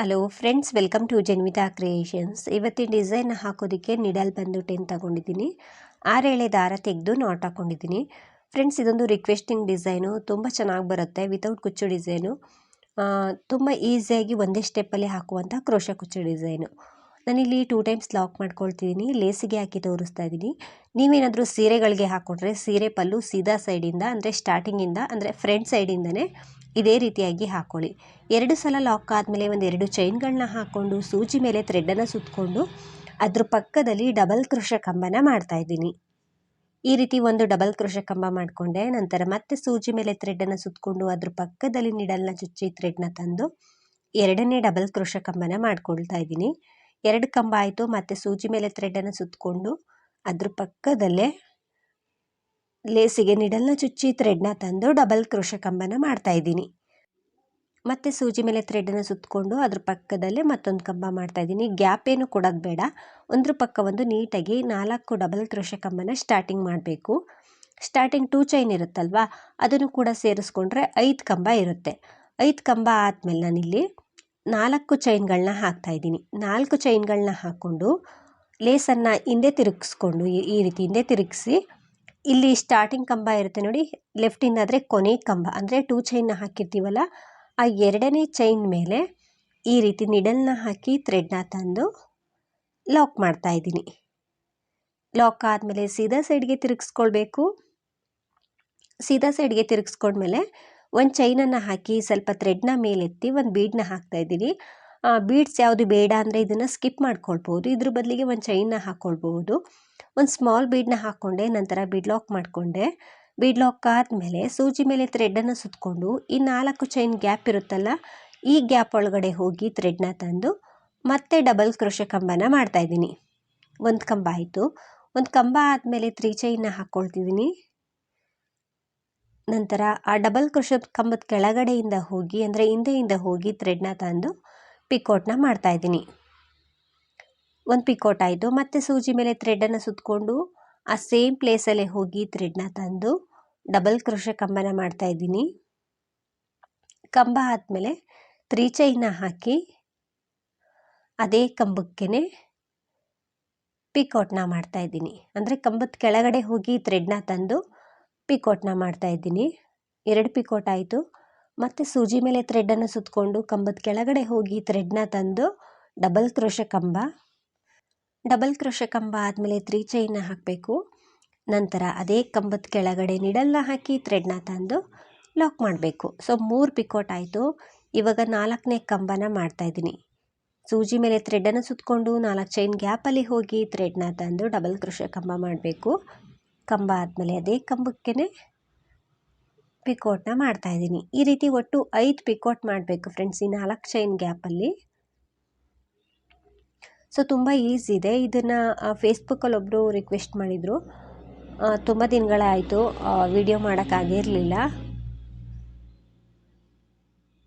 Hello friends welcome to Janvitha creations ಇವತ್ತಿನ design ಹಾಕೋದಕ್ಕೆ needle ಬಂದು ಟೆನ್ ತಗೊಂಡಿದ್ದೀನಿ? ಆರೇಳೆ ದಾರ ತೆಗೆದು ನಾಟ್ ಹಾಕ್ಕೊಂಡಿದ್ದೀನಿ ಫ್ರೆಂಡ್ಸ್ ಇದೊಂದು ರಿಕ್ವೆಸ್ಟಿಂಗ್ ಡಿಸೈನು ತುಂಬ ಚೆನ್ನಾಗಿ ಬರುತ್ತೆ ವಿತೌಟ್ ಕುಚ್ಚು ಡಿಸೈನು ತುಂಬ ಈಸಿಯಾಗಿ ಒಂದೇ ಸ್ಟೆಪ್ಪಲ್ಲಿ ಹಾಕುವಂಥ ಕ್ರೋಶ ಕುಚ್ಚು ಡಿಸೈನು ನಾನಿಲ್ಲಿ ಟೂ ಟೈಮ್ಸ್ ಲಾಕ್ ಮಾಡ್ಕೊಳ್ತಿದ್ದೀನಿ ಲೇಸಿಗೆ ಹಾಕಿ ತೋರಿಸ್ತಾ ಇದ್ದೀನಿ ನೀವೇನಾದರೂ ಸೀರೆಗಳಿಗೆ ಹಾಕ್ಕೊಂಡ್ರೆ ಸೀರೆ ಪಲ್ಲು ಸೀದಾ ಸೈಡಿಂದ ಅಂದರೆ ಸ್ಟಾರ್ಟಿಂಗಿಂದ ಅಂದರೆ ಫ್ರಂಟ್ ಸೈಡಿಂದನೇ ಇದೇ ರೀತಿಯಾಗಿ ಹಾಕ್ಕೊಳ್ಳಿ ಎರಡು ಸಲ ಲಾಕ್ ಆದಮೇಲೆ ಒಂದು ಎರಡು ಚೈನ್ಗಳನ್ನ ಹಾಕ್ಕೊಂಡು ಸೂಜಿ ಮೇಲೆ ಥ್ರೆಡ್ಡನ್ನು ಸುತ್ತಕೊಂಡು ಅದ್ರ ಪಕ್ಕದಲ್ಲಿ ಡಬಲ್ ಕೃಷ ಕಂಬನ ಮಾಡ್ತಾಯಿದ್ದೀನಿ ಈ ರೀತಿ ಒಂದು ಡಬಲ್ ಕೃಷ ಕಂಬ ಮಾಡಿಕೊಂಡೆ, ನಂತರ ಮತ್ತೆ ಸೂಜಿ ಮೇಲೆ ಥ್ರೆಡ್ಡನ್ನು ಸುತ್ತಕೊಂಡು ಅದ್ರ ಪಕ್ಕದಲ್ಲಿ ನಿಡಲ್ನ ಚುಚ್ಚಿ ಥ್ರೆಡ್ನ ತಂದು ಎರಡನೇ ಡಬಲ್ ಕೃಷ ಕಂಬನ ಮಾಡ್ಕೊಳ್ತಾ ಇದ್ದೀನಿ. ಎರಡು ಕಂಬ ಆಯಿತು, ಮತ್ತು ಸೂಜಿ ಮೇಲೆ ಥ್ರೆಡ್ಡನ್ನು ಸುತ್ತಕೊಂಡು ಅದ್ರ ಪಕ್ಕದಲ್ಲೇ ಲೇಸಿಗೆ ನಿಡಲ್ನ ಚುಚ್ಚಿ ಥ್ರೆಡ್ನ ತಂದು ಡಬಲ್ ಕ್ರೋಶ ಕಂಬನ ಮಾಡ್ತಾ ಇದ್ದೀನಿ. ಮತ್ತು ಸೂಜಿ ಮೇಲೆ ಥ್ರೆಡನ್ನು ಸುತ್ತಕೊಂಡು ಅದ್ರ ಪಕ್ಕದಲ್ಲೇ ಮತ್ತೊಂದು ಕಂಬ ಮಾಡ್ತಾ ಇದ್ದೀನಿ. ಗ್ಯಾಪ್ ಏನು ಕೊಡೋದು ಬೇಡ. ಒಂದ್ರ ಪಕ್ಕ ಒಂದು ನೀಟಾಗಿ ನಾಲ್ಕು ಡಬಲ್ ಕ್ರೋಶ ಕಂಬನ ಸ್ಟಾರ್ಟಿಂಗ್ ಮಾಡಬೇಕು. ಸ್ಟಾರ್ಟಿಂಗ್ ಟೂ ಚೈನ್ ಇರುತ್ತಲ್ವಾ, ಅದನ್ನು ಕೂಡ ಸೇರಿಸ್ಕೊಂಡ್ರೆ ಐದು ಕಂಬ ಇರುತ್ತೆ. ಐದು ಕಂಬ ಆದಮೇಲೆ ನಾನಿಲ್ಲಿ ನಾಲ್ಕು ಚೈನ್ಗಳನ್ನ ಹಾಕ್ತಾ ಇದ್ದೀನಿ. ನಾಲ್ಕು ಚೈನ್ಗಳನ್ನ ಹಾಕ್ಕೊಂಡು ಲೇಸನ್ನು ಹಿಂದೆ ತಿರುಗಿಸ್ಕೊಂಡು ಈ ರೀತಿ ಹಿಂದೆ ತಿರುಗಿಸಿ ಇಲ್ಲಿ ಸ್ಟಾರ್ಟಿಂಗ್ ಕಂಬ ಇರುತ್ತೆ ನೋಡಿ. ಲೆಫ್ಟಿಂದ ಆದರೆ ಕೊನೆ ಕಂಬ. ಅಂದರೆ ಟೂ ಚೈನ್ನ ಹಾಕಿರ್ತೀವಲ್ಲ, ಆ ಎರಡನೇ ಚೈನ್ ಮೇಲೆ ಈ ರೀತಿ ನಿಡಲ್ನ ಹಾಕಿ ಥ್ರೆಡ್ನ ತಂದು ಲಾಕ್ ಮಾಡ್ತಾ ಇದ್ದೀನಿ. ಲಾಕ್ ಆದಮೇಲೆ ಸೀದಾ ಸೈಡ್ಗೆ ತಿರುಗಿಸ್ಕೊಳ್ಬೇಕು. ಸೀದಾ ಸೈಡ್ಗೆ ತಿರುಗಿಸ್ಕೊಂಡ್ಮೇಲೆ ಒಂದು ಚೈನನ್ನು ಹಾಕಿ ಸ್ವಲ್ಪ ಥ್ರೆಡ್ನ ಮೇಲೆತ್ತಿ ಒಂದು ಬೀಡನ್ನ ಹಾಕ್ತಾ ಇದ್ದೀನಿ. ಬೀಡ್ಸ್ ಯಾವುದು ಬೇಡ ಅಂದರೆ ಇದನ್ನು ಸ್ಕಿಪ್ ಮಾಡ್ಕೊಳ್ಬೋದು. ಇದ್ರ ಬದಲಿಗೆ ಒಂದು ಚೈನ್ನ ಹಾಕ್ಕೊಳ್ಬೋದು ಒಂದು ಸ್ಮಾಲ್ ಬೀಡನ್ನ ಹಾಕ್ಕೊಂಡೆ ನಂತರ ಬೀಡ್ ಲಾಕ್ ಮಾಡಿಕೊಂಡೆ. ಬೀಡ್ ಲಾಕ್ ಆದಮೇಲೆ ಸೂಜಿ ಮೇಲೆ ಥ್ರೆಡ್ಡನ್ನು ಸುತ್ತಕೊಂಡು ಈ ನಾಲ್ಕು ಚೈನ್ ಗ್ಯಾಪ್ ಇರುತ್ತಲ್ಲ, ಈ ಗ್ಯಾಪ್ ಒಳಗಡೆ ಹೋಗಿ ಥ್ರೆಡ್ನ ತಂದು ಮತ್ತೆ ಡಬಲ್ ಕ್ರೋಶೆ ಕಂಬನ ಮಾಡ್ತಾಯಿದ್ದೀನಿ ಒಂದು ಕಂಬ ಆಯಿತು. ಒಂದು ಕಂಬ ಆದಮೇಲೆ ತ್ರೀ ಚೈನ್ನ ಹಾಕ್ಕೊಳ್ತಿದ್ದೀನಿ ನಂತರ ಆ ಡಬಲ್ ಕ್ರೋಶೆ ಕಂಬದ ಕೆಳಗಡೆಯಿಂದ ಹೋಗಿ, ಅಂದರೆ ಹಿಂದೆಯಿಂದ ಹೋಗಿ ಥ್ರೆಡ್ನ ತಂದು ಪಿಕೋಟ್ನ ಮಾಡ್ತಾಯಿದ್ದೀನಿ ಒಂದು ಪಿಕೋಟ್ ಆಯಿತು. ಮತ್ತು ಸೂಜಿ ಮೇಲೆ ಥ್ರೆಡನ್ನು ಸುತ್ತಕೊಂಡು ಆ ಸೇಮ್ ಪ್ಲೇಸಲ್ಲೇ ಹೋಗಿ ಥ್ರೆಡ್ನ ತಂದು ಡಬಲ್ ಕ್ರೋಶ ಕಂಬನ ಮಾಡ್ತಾಯಿದ್ದೀನಿ ಕಂಬ ಆದಮೇಲೆ ತ್ರೀ ಚೈನ ಹಾಕಿ ಅದೇ ಕಂಬಕ್ಕೆ ಪಿಕೋಟ್ನ ಮಾಡ್ತಾಯಿದ್ದೀನಿ ಅಂದರೆ ಕಂಬದ ಕೆಳಗಡೆ ಹೋಗಿ ಥ್ರೆಡ್ನ ತಂದು ಪಿಕೋಟ್ನ ಮಾಡ್ತಾಯಿದ್ದೀನಿ ಎರಡು ಪಿಕೋಟ್ ಆಯಿತು. ಮತ್ತು ಸೂಜಿ ಮೇಲೆ ಥ್ರೆಡನ್ನು ಸುತ್ತಕೊಂಡು ಕಂಬದ ಕೆಳಗಡೆ ಹೋಗಿ ಥ್ರೆಡ್ನ ತಂದು ಡಬಲ್ ಕ್ರೋಶ ಕಂಬ ಡಬಲ್ ಕ್ರೋಶ ಕಂಬ ಆದಮೇಲೆ ತ್ರೀ ಚೈನ್ನ ಹಾಕಬೇಕು. ನಂತರ ಅದೇ ಕಂಬದ ಕೆಳಗಡೆ ನಿಡಲ್ನ ಹಾಕಿ ಥ್ರೆಡ್ನ ತಂದು ಲಾಕ್ ಮಾಡಬೇಕು. ಸೊ ಮೂರು ಪಿಕೋಟ್ ಆಯಿತು. ಇವಾಗ ನಾಲ್ಕನೇ ಕಂಬನ ಮಾಡ್ತಾಯಿದ್ದೀನಿ ಸೂಜಿ ಮೇಲೆ ಥ್ರೆಡನ್ನು ಸುತ್ತಕೊಂಡು ನಾಲ್ಕು ಚೈನ್ ಗ್ಯಾಪಲ್ಲಿ ಹೋಗಿ ಥ್ರೆಡ್ನ ತಂದು ಡಬಲ್ ಕ್ರೋಶ ಕಂಬ ಮಾಡಬೇಕು. ಕಂಬ ಆದಮೇಲೆ ಅದೇ ಕಂಬಕ್ಕೆ ಪಿಕೋಟ್ನ ಮಾಡ್ತಾಯಿದ್ದೀನಿ ಈ ರೀತಿ ಒಟ್ಟು ಐದು ಪಿಕೋಟ್ ಮಾಡಬೇಕು ಫ್ರೆಂಡ್ಸ್ ಈ ನಾಲ್ಕು ಚೈನ್ ಗ್ಯಾಪಲ್ಲಿ ಸೊ, ತುಂಬ ಈಸಿ ಇದೆ. ಇದನ್ನು ಫೇಸ್ಬುಕ್ಕಲ್ಲಿ ಒಬ್ಬರು ರಿಕ್ವೆಸ್ಟ್ ಮಾಡಿದರು. ತುಂಬ ದಿನಗಳಾಯಿತು ವಿಡಿಯೋ ಮಾಡೋಕ್ಕಾಗಿರಲಿಲ್ಲ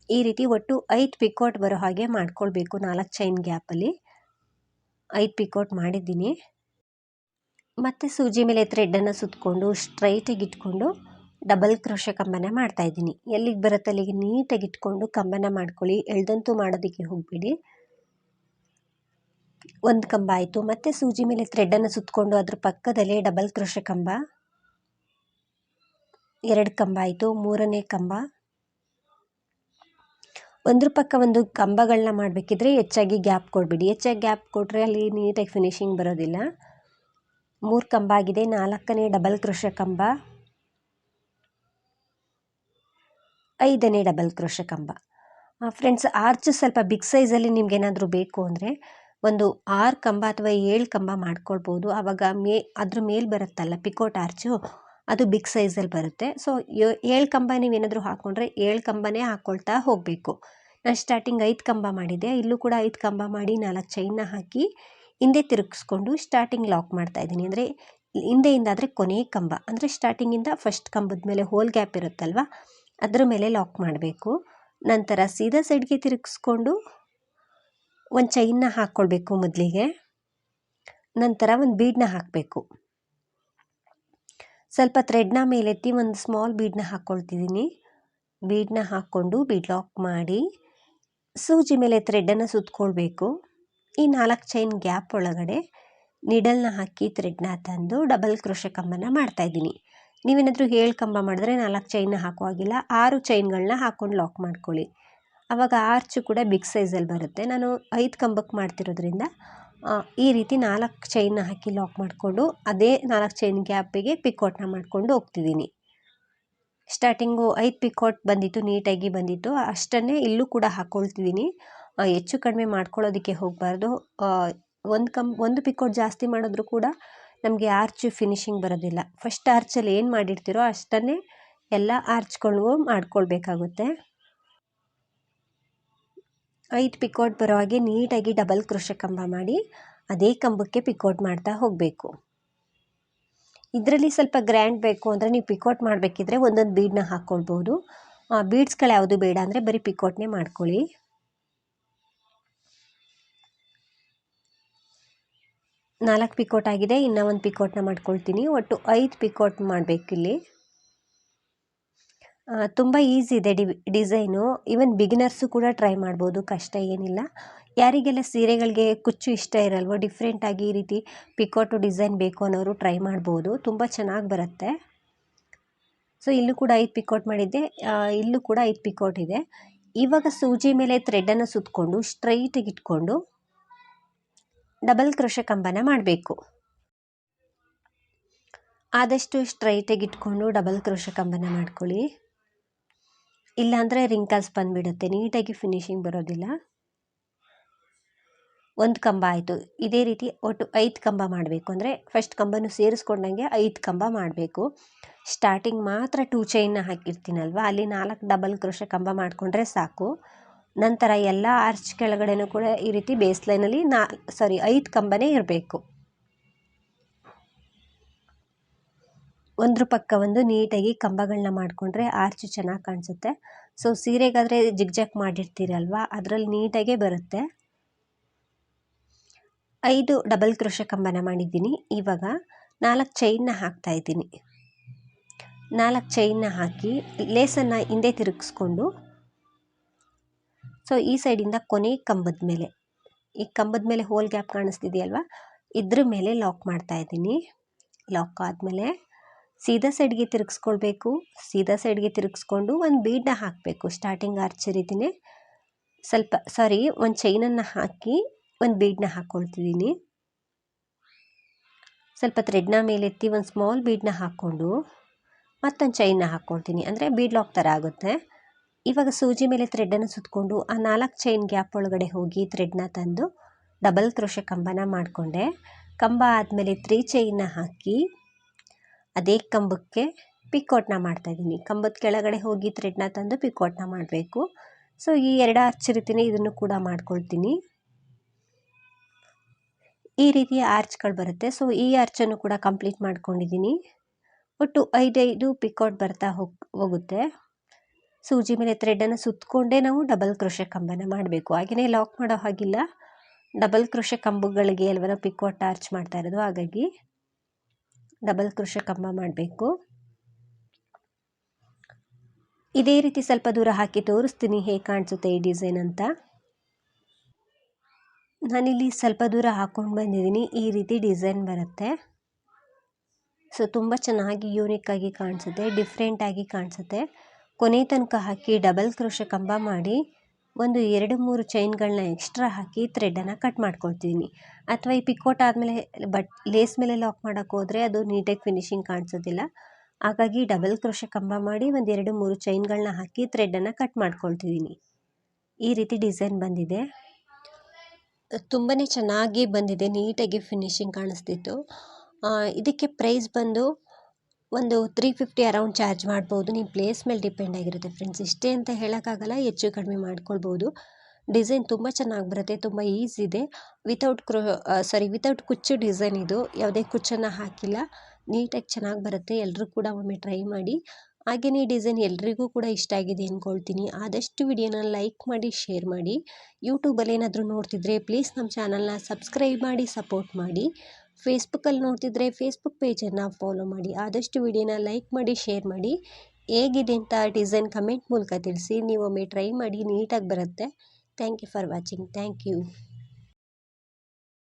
ಈ ರೀತಿ ಒಟ್ಟು ಐದು ಪಿಕೋಟ್ ಬರೋ ಹಾಗೆ ಮಾಡ್ಕೊಳ್ಬೇಕು ನಾಲ್ಕು ಚೈನ್ ಗ್ಯಾಪಲ್ಲಿ. ಐದು ಪಿಕೋಟ್ ಮಾಡಿದ್ದೀನಿ. ಮತ್ತು ಸೂಜಿ ಮೇಲೆ ಥ್ರೆಡ್ಡನ್ನು ಸುತ್ತಕೊಂಡು ಸ್ಟ್ರೈಟಾಗಿ ಇಟ್ಕೊಂಡು ಡಬಲ್ ಕ್ರೋಶ ಕಂಬನ ಮಾಡ್ತಾಯಿದ್ದೀನಿ ಎಲ್ಲಿಗೆ ಬರುತ್ತೆ ಅಲ್ಲಿಗೆ ನೀಟಾಗಿ ಇಟ್ಕೊಂಡು ಕಂಬನ ಮಾಡ್ಕೊಳ್ಳಿ. ಎಳ್ದಂತೂ ಮಾಡೋದಕ್ಕೆ ಹೋಗಬೇಡಿ. ಒಂದು ಕಂಬ ಆಯಿತು. ಮತ್ತು ಸೂಜಿ ಮೇಲೆ ಥ್ರೆಡ್ಡನ್ನು ಸುತ್ತಕೊಂಡು ಅದ್ರ ಪಕ್ಕದಲ್ಲೇ ಡಬಲ್ ಕ್ರೋಶ ಕಂಬ. ಎರಡು ಕಂಬ ಆಯಿತು. ಮೂರನೇ ಕಂಬ. ಒಂದ್ರ ಪಕ್ಕ ಒಂದು ಕಂಬಗಳನ್ನ ಮಾಡಬೇಕಿದ್ರೆ ಹೆಚ್ಚಾಗಿ ಗ್ಯಾಪ್ ಕೊಡಬೇಡಿ. ಹೆಚ್ಚಾಗಿ ಗ್ಯಾಪ್ ಕೊಟ್ಟರೆ ಅಲ್ಲಿ ನೀಟಾಗಿ ಫಿನಿಶಿಂಗ್ ಬರೋದಿಲ್ಲ. ಮೂರು ಕಂಬ ಆಗಿದೆ. ನಾಲ್ಕನೇ ಡಬಲ್ ಕ್ರೋಶ ಕಂಬ. ಐದನೇ ಡಬಲ್ ಕ್ರೋಶ ಕಂಬ. ಫ್ರೆಂಡ್ಸ್ ಆರ್ಚ್ ಸ್ವಲ್ಪ ಬಿಗ್ ಸೈಜಲ್ಲಿ ನಿಮ್ಗೇನಾದರೂ ಬೇಕು ಅಂದರೆ ಒಂದು ಆರು ಕಂಬ ಅಥವಾ ಏಳು ಕಂಬ ಮಾಡ್ಕೊಳ್ಬೋದು. ಆವಾಗ ಮೇ, ಅದ್ರ ಮೇಲೆ ಬರುತ್ತಲ್ಲ ಪಿಕೋಟ್ ಆರ್ಚು, ಅದು ಬಿಗ್ ಸೈಜಲ್ಲಿ ಬರುತ್ತೆ. ಸೊ ಏಳು ಕಂಬ ನೀವೇನಾದರೂ ಹಾಕ್ಕೊಂಡ್ರೆ ಏಳು ಕಂಬನೇ ಹಾಕ್ಕೊಳ್ತಾ ಹೋಗಬೇಕು. ನಾನು ಸ್ಟಾರ್ಟಿಂಗ್ ಐದು ಕಂಬ ಮಾಡಿದೆ ಇಲ್ಲೂ ಕೂಡ ಐದು ಕಂಬ ಮಾಡಿ ನಾಲ್ಕು ಚೈನ್ನ ಹಾಕಿ ಹಿಂದೆ ತಿರುಗಿಸ್ಕೊಂಡು ಸ್ಟಾರ್ಟಿಂಗ್ ಲಾಕ್ ಮಾಡ್ತಾ ಇದ್ದೀನಿ. ಅಂದರೆ ಹಿಂದೆಯಿಂದ ಆದರೆ ಕೊನೆ ಕಂಬ. ಅಂದರೆ ಸ್ಟಾರ್ಟಿಂಗಿಂದ ಫಸ್ಟ್ ಕಂಬದ ಮೇಲೆ ಹೋಲ್ ಗ್ಯಾಪ್ ಇರುತ್ತಲ್ವ, ಅದ್ರ ಮೇಲೆ ಲಾಕ್ ಮಾಡಬೇಕು. ನಂತರ ಸೀದಾ ಸೈಡ್ಗೆ ತಿರುಗಿಸ್ಕೊಂಡು ಒಂದು ಚೈನ್ನ ಹಾಕ್ಕೊಳ್ಬೇಕು ಮೊದಲಿಗೆ. ನಂತರ ಒಂದು ಬೀಡನ್ನ ಹಾಕಬೇಕು. ಸ್ವಲ್ಪ ಥ್ರೆಡ್ನ ಮೇಲೆತ್ತಿ ಒಂದು ಸ್ಮಾಲ್ ಬೀಡನ್ನ ಹಾಕ್ಕೊಳ್ತಿದ್ದೀನಿ ಬೀಡನ್ನ ಹಾಕ್ಕೊಂಡು ಬೀಡ್ ಲಾಕ್ ಮಾಡಿ ಸೂಜಿ ಮೇಲೆ ಥ್ರೆಡ್ಡನ್ನು ಸುತ್ತಕೊಳ್ಬೇಕು ಈ ನಾಲ್ಕು ಚೈನ್ ಗ್ಯಾಪ್ ಒಳಗಡೆ ನಿಡಲ್ನ ಹಾಕಿ ಥ್ರೆಡ್ನ ತಂದು ಡಬಲ್ ಕ್ರೋಶೆ ಕಂಬನ ಮಾಡ್ತಾಯಿದ್ದೀನಿ ನೀವೇನಾದರೂ ಏಳು ಕಂಬ ಮಾಡಿದ್ರೆ ನಾಲ್ಕು ಚೈನ್ನ ಹಾಕುವಾಗಿಲ್ಲ, ಆರು ಚೈನ್ಗಳನ್ನ ಹಾಕ್ಕೊಂಡು ಲಾಕ್ ಮಾಡ್ಕೊಳ್ಳಿ. ಆವಾಗ ಆರ್ಚು ಕೂಡ ಬಿಗ್ ಸೈಝಲ್ಲಿ ಬರುತ್ತೆ. ನಾನು ಐದು ಕಂಬಕ್ಕೆ ಮಾಡ್ತಿರೋದ್ರಿಂದ ಈ ರೀತಿ ನಾಲ್ಕು ಚೈನ್ನ ಹಾಕಿ ಲಾಕ್ ಮಾಡಿಕೊಂಡು, ಅದೇ ನಾಲ್ಕು ಚೈನ್ ಗ್ಯಾಪಿಗೆ ಪಿಕೋಟ್ನ ಮಾಡಿಕೊಂಡು ಹೋಗ್ತಿದ್ದೀನಿ. ಸ್ಟಾರ್ಟಿಂಗು ಐದು ಪಿಕೋಟ್ ಬಂದಿತ್ತು, ನೀಟಾಗಿ ಬಂದಿತ್ತು. ಅಷ್ಟನ್ನೇ ಇಲ್ಲೂ ಕೂಡ ಹಾಕ್ಕೊಳ್ತಿದ್ದೀನಿ ಹೆಚ್ಚು ಕಡಿಮೆ ಮಾಡ್ಕೊಳ್ಳೋದಕ್ಕೆ ಹೋಗಬಾರ್ದು. ಒಂದು ಕಂ ಒಂದು ಪಿಕೋಟ್ ಜಾಸ್ತಿ ಮಾಡಿದ್ರು ಕೂಡ ನಮಗೆ ಆರ್ಚ್ ಫಿನಿಶಿಂಗ್ ಬರೋದಿಲ್ಲ. ಫಸ್ಟ್ ಆರ್ಚಲ್ಲಿ ಏನು ಮಾಡಿರ್ತೀರೋ ಅಷ್ಟನ್ನೇ ಎಲ್ಲ ಆರ್ಚ್ಗಳಿಗೂ ಮಾಡ್ಕೊಳ್ಬೇಕಾಗುತ್ತೆ. ಐದು ಪಿಕೋಟ್ ಬರೋ ಹಾಗೆ ನೀಟಾಗಿ ಡಬಲ್ ಕ್ರೋಶ ಕಂಬ ಮಾಡಿ ಅದೇ ಕಂಬಕ್ಕೆ ಪಿಕೋಟ್ ಮಾಡ್ತಾ ಹೋಗಬೇಕು. ಇದರಲ್ಲಿ ಸ್ವಲ್ಪ ಗ್ರ್ಯಾಂಡ್ ಬೇಕು ಅಂದರೆ ನೀವು ಪಿಕೋಟ್ ಮಾಡಬೇಕಿದ್ರೆ ಒಂದೊಂದು ಬೀಡನ್ನ ಹಾಕ್ಕೊಳ್ಬೋದು ಬೀಡ್ಸ್ಗಳು ಯಾವುದು ಬೇಡ ಅಂದರೆ ಬರೀ ಪಿಕೋಟ್ನೇ ಮಾಡ್ಕೊಳ್ಳಿ. ನಾಲ್ಕು ಪಿಕೋಟ್ ಆಗಿದೆ, ಇನ್ನೂ ಒಂದು ಪಿಕೋಟ್ನ ಮಾಡ್ಕೊಳ್ತೀನಿ. ಒಟ್ಟು ಐದು ಪಿಕೋಟ್ ಮಾಡಬೇಕಿಲ್ಲಿ. ತುಂಬ ಈಸಿ ಇದೆ ಡಿಸೈನು ಈವನ್ ಬಿಗಿನರ್ಸು ಕೂಡ ಟ್ರೈ ಮಾಡ್ಬೋದು, ಕಷ್ಟ ಏನಿಲ್ಲ. ಯಾರಿಗೆಲ್ಲ ಸೀರೆಗಳಿಗೆ ಕುಚ್ಚು ಇಷ್ಟ ಇರಲ್ವೋ ಡಿಫ್ರೆಂಟಾಗಿ ಈ ರೀತಿ ಪಿಕೋಟು ಡಿಸೈನ್ ಬೇಕು ಅನ್ನೋರು ಟ್ರೈ ಮಾಡ್ಬೋದು. ತುಂಬ ಚೆನ್ನಾಗಿ ಬರುತ್ತೆ. ಸೊ ಇಲ್ಲೂ ಕೂಡ ಐದು ಪಿಕೋಟ್ ಮಾಡಿದ್ದೆ. ಇಲ್ಲೂ ಕೂಡ ಐದು ಪಿಕೋಟ್ ಇದೆ. ಇವಾಗ ಸೂಜಿ ಮೇಲೆ ಥ್ರೆಡನ್ನು ಸುತ್ತಕೊಂಡು ಸ್ಟ್ರೈಟಾಗಿ ಇಟ್ಕೊಂಡು ಡಬಲ್ ಕ್ರೋಶ ಕಂಬನ ಮಾಡಬೇಕು. ಆದಷ್ಟು ಸ್ಟ್ರೈಟಾಗಿ ಇಟ್ಕೊಂಡು ಡಬಲ್ ಕ್ರೋಶ ಕಂಬನ ಮಾಡ್ಕೊಳ್ಳಿ. ಇಲ್ಲಾಂದರೆ ರಿಂಕಲ್ಸ್ ಬಂದುಬಿಡುತ್ತೆ. ನೀಟಾಗಿ ಫಿನಿಶಿಂಗ್ ಬರೋದಿಲ್ಲ. ಒಂದು ಕಂಬ ಆಯಿತು. ಇದೇ ರೀತಿ ಒಟ್ಟು ಐದು ಕಂಬ ಮಾಡಬೇಕು. ಅಂದರೆ ಫಸ್ಟ್ ಕಂಬನೂ ಸೇರಿಸ್ಕೊಂಡಂಗೆ ಐದು ಕಂಬ ಮಾಡಬೇಕು. ಸ್ಟಾರ್ಟಿಂಗ್ ಮಾತ್ರ ಟೂ ಚೈನ್ನ ಹಾಕಿರ್ತೀನಲ್ವ? ಅಲ್ಲಿ ನಾಲ್ಕು ಡಬಲ್ ಕ್ರೋಶ ಕಂಬ ಮಾಡಿಕೊಂಡ್ರೆ ಸಾಕು. ನಂತರ ಎಲ್ಲ ಆರ್ಚ್ ಕೆಳಗಡೆನೂ ಕೂಡ ಈ ರೀತಿ ಬೇಸ್ ಲೈನಲ್ಲಿ ನಾ ಸಾರಿ ಐದು ಕಂಬನೇ ಇರಬೇಕು. ಒಂದ್ರ ಪಕ್ಕ ಒಂದು ನೀಟಾಗಿ ಕಂಬಗಳನ್ನ ಮಾಡಿಕೊಂಡ್ರೆ ಆರ್ಚ್ ಚೆನ್ನಾಗಿ ಕಾಣಿಸುತ್ತೆ. ಸೊ ಸೀರೆಗಾದರೆ ಜಿಗ್ಜಾಕ್ ಮಾಡಿರ್ತೀರಲ್ವ, ಅದರಲ್ಲಿ ನೀಟಾಗೇ ಬರುತ್ತೆ. ಐದು ಡಬಲ್ ಕ್ರೋಶ ಕಂಬನ ಮಾಡಿದ್ದೀನಿ. ಇವಾಗ ನಾಲ್ಕು ಚೈನ್ನ ಹಾಕ್ತಾ ಇದ್ದೀನಿ. ನಾಲ್ಕು ಚೈನ್ನ ಹಾಕಿ ಲೇಸನ್ನು ಹಿಂದೆ ತಿರುಗಿಸ್ಕೊಂಡು ಸೊ ಈ ಸೈಡಿಂದ ಕೊನೆ ಕಂಬದ ಮೇಲೆ. ಈ ಕಂಬದ ಮೇಲೆ ಹೋಲ್ ಗ್ಯಾಪ್ ಕಾಣಿಸ್ತಿದೆಯಲ್ವ, ಇದ್ರ ಮೇಲೆ ಲಾಕ್ ಮಾಡ್ತಾ ಇದ್ದೀನಿ. ಲಾಕ್ ಆದಮೇಲೆ ಸೀದಾ ಸೈಡ್ಗೆ ತಿರುಗಿಸ್ಕೊಳ್ಬೇಕು. ಸೀದಾ ಸೈಡ್ಗೆ ತಿರುಗಿಸ್ಕೊಂಡು ಒಂದು ಬೀಡನ್ನ ಹಾಕಬೇಕು ಸ್ಟಾರ್ಟಿಂಗ್ ಆರ್ಚರ್ ಇದ್ದೀನಿ ಸ್ವಲ್ಪ ಸಾರಿ ಒಂದು ಚೈನನ್ನು ಹಾಕಿ ಒಂದು ಬೀಡನ್ನ ಹಾಕ್ಕೊಳ್ತಿದ್ದೀನಿ ಸ್ವಲ್ಪ ಥ್ರೆಡ್ನ ಮೇಲೆತ್ತಿ ಒಂದು ಸ್ಮಾಲ್ ಬೀಡನ್ನ ಹಾಕ್ಕೊಂಡು ಮತ್ತೊಂದು ಚೈನ್ನ ಹಾಕ್ಕೊಳ್ತೀನಿ ಅಂದರೆ ಬೀಡ್ ಲಾಕ್ ಥರ ಆಗುತ್ತೆ. ಇವಾಗ ಸೂಜಿ ಮೇಲೆ ಥ್ರೆಡ್ಡನ್ನು ಸುತ್ತಕೊಂಡು ಆ ನಾಲ್ಕು ಚೈನ್ ಗ್ಯಾಪ್ ಒಳಗಡೆ ಹೋಗಿ ಥ್ರೆಡ್ನ ತಂದು ಡಬಲ್ ಕ್ರೋಶ ಕಂಬನ ಮಾಡಿಕೊಂಡೆ. ಕಂಬ ಆದಮೇಲೆ ತ್ರೀ ಚೈನ್ನ ಹಾಕಿ ಅದೇ ಕಂಬಕ್ಕೆ ಪಿಕೋಟ್ನ ಮಾಡ್ತಾಯಿದ್ದೀನಿ. ಕಂಬದ ಕೆಳಗಡೆ ಹೋಗಿ ಥ್ರೆಡ್ನ ತಂದು ಪಿಕೋಟ್ನ ಮಾಡಬೇಕು. ಸೊ ಈ ಎರಡು ಆರ್ಚ್ ರೀತಿಯೇ ಇದನ್ನು ಕೂಡ ಮಾಡ್ಕೊಳ್ತೀನಿ. ಈ ರೀತಿಯ ಆರ್ಚ್ಗಳು ಬರುತ್ತೆ. ಸೊ ಈ ಆರ್ಚನ್ನು ಕೂಡ ಕಂಪ್ಲೀಟ್ ಮಾಡ್ಕೊಂಡಿದ್ದೀನಿ. ಒಟ್ಟು ಐದೈದು ಪಿಕೋಟ್ ಬರ್ತಾ ಹೋಗ್, ಹೋಗುತ್ತೆ. ಸೂಜಿ ಮೇಲೆ ಥ್ರೆಡನ್ನು ಸುತ್ತಕೊಂಡೇ ನಾವು ಡಬಲ್ ಕ್ರೋಶ ಕಂಬನ ಮಾಡಬೇಕು. ಹಾಗೆಯೇ ಲಾಕ್ ಮಾಡೋ ಹಾಗಿಲ್ಲ. ಡಬಲ್ ಕ್ರೋಶ ಕಂಬಗಳಿಗೆ ಅಲ್ವರ ಪಿಕೋಟ್ ಆರ್ಚ್ ಮಾಡ್ತಾ ಇರೋದು, ಹಾಗಾಗಿ. ಡಬಲ್ ಕ್ರೋಶ ಕಂಬ ಮಾಡಬೇಕು. ಇದೇ ರೀತಿ ಸ್ವಲ್ಪ ದೂರ ಹಾಕಿ ತೋರಿಸ್ತೀನಿ ಹೇಗೆ ಕಾಣಿಸುತ್ತೆ ಈ ಡಿಸೈನ್ ಅಂತ. ನಾನಿಲ್ಲಿ ಸ್ವಲ್ಪ ದೂರ ಹಾಕ್ಕೊಂಡು ಬಂದಿದ್ದೀನಿ, ಈ ರೀತಿ ಡಿಸೈನ್ ಬರುತ್ತೆ. ಸೊ, ತುಂಬ ಚೆನ್ನಾಗಿ ಯೂನಿಕ್ಕಾಗಿ ಕಾಣಿಸುತ್ತೆ ಡಿಫ್ರೆಂಟಾಗಿ ಕಾಣಿಸುತ್ತೆ. ಕೊನೆ ತನಕ ಹಾಕಿ ಡಬಲ್ ಕ್ರೋಶ ಕಂಬ ಮಾಡಿ. ಒಂದು ಎರಡು ಮೂರು ಚೈನ್ಗಳನ್ನ ಎಕ್ಸ್ಟ್ರಾ ಹಾಕಿ ಥ್ರೆಡನ್ನು ಕಟ್ ಮಾಡ್ಕೊಳ್ತೀನಿ. ಅಥವಾ ಈ ಪಿಕೋಟ್ ಆದಮೇಲೆ ಬಟ್ ಲೇಸ್ ಮೇಲೆ ಲಾಕ್ ಮಾಡೋಕ್ಕೆ ಹೋದರೆ ಅದು ನೀಟಾಗಿ ಫಿನಿಶಿಂಗ್ ಕಾಣಿಸೋದಿಲ್ಲ. ಹಾಗಾಗಿ ಡಬಲ್ ಕ್ರೋಶ ಕಂಬ ಮಾಡಿ ಒಂದು ಎರಡು ಮೂರು ಚೈನ್ಗಳನ್ನ ಹಾಕಿ ಥ್ರೆಡನ್ನು ಕಟ್ ಮಾಡ್ಕೊಳ್ತಿದ್ದೀನಿ ಈ ರೀತಿ ಡಿಸೈನ್ ಬಂದಿದೆ. ತುಂಬಾ ಚೆನ್ನಾಗಿ ಬಂದಿದೆ, ನೀಟಾಗಿ ಫಿನಿಶಿಂಗ್ ಕಾಣಿಸ್ತಿತ್ತು. ಇದಕ್ಕೆ ಪ್ರೈಸ್ ಬಂದು ಒಂದು ತ್ರೀ ಫಿಫ್ಟಿ ಅರೌಂಡ್ ಚಾರ್ಜ್ ಮಾಡ್ಬೋದು. ನಿಮ್ಮ ಪ್ಲೇಸ್ ಮೇಲೆ ಡಿಪೆಂಡ್ ಆಗಿರುತ್ತೆ ಫ್ರೆಂಡ್ಸ್ ಇಷ್ಟೇ ಅಂತ ಹೇಳೋಕ್ಕಾಗಲ್ಲ, ಹೆಚ್ಚು ಕಡಿಮೆ ಮಾಡ್ಕೊಳ್ಬೋದು. ಡಿಸೈನ್ ತುಂಬ ಚೆನ್ನಾಗಿ ಬರುತ್ತೆ, ತುಂಬ ಈಸಿ ಇದೆ. ವಿತೌಟ್ ಕ್ರೋ ಸಾರಿ ವಿತೌಟ್ ಕುಚ್ಚು ಡಿಸೈನ್ ಇದು, ಯಾವುದೇ ಕುಚ್ಚನ್ನು ಹಾಕಿಲ್ಲ. ನೀಟಾಗಿ ಚೆನ್ನಾಗಿ ಬರುತ್ತೆ ಎಲ್ಲರೂ ಕೂಡ ಒಮ್ಮೆ ಟ್ರೈ ಮಾಡಿ. ಹಾಗೆಯೇ ಈ ಡಿಸೈನ್ ಎಲ್ರಿಗೂ ಕೂಡ ಇಷ್ಟ ಆಗಿದೆ ಅಂದ್ಕೊಳ್ತೀನಿ ಆದಷ್ಟು ವಿಡಿಯೋನ ಲೈಕ್ ಮಾಡಿ ಶೇರ್ ಮಾಡಿ. ಯೂಟ್ಯೂಬಲ್ಲಿ ಏನಾದರೂ ನೋಡ್ತಿದ್ರೆ ಪ್ಲೀಸ್ ನಮ್ಮ ಚಾನಲ್ನ ಸಬ್ಸ್ಕ್ರೈಬ್ ಮಾಡಿ ಸಪೋರ್ಟ್ ಮಾಡಿ. ಫೇಸ್ಬುಕ್ಕಲ್ಲಿ ನೋಡ್ತಿದ್ರೆ ಫೇಸ್ಬುಕ್ ಪೇಜನ್ನು ಫಾಲೋ ಮಾಡಿ, ಆದಷ್ಟು ವಿಡಿಯೋನ ಲೈಕ್ ಮಾಡಿ ಶೇರ್ ಮಾಡಿ. ಹೇಗಿದೆ ಅಂತ ಡಿಸೈನ್ ಕಮೆಂಟ್ ಮೂಲಕ ತಿಳಿಸಿ. ನೀವೊಮ್ಮೆ ಟ್ರೈ ಮಾಡಿ ನೀಟಾಗಿ ಬರುತ್ತೆ. Thank you for watching thank you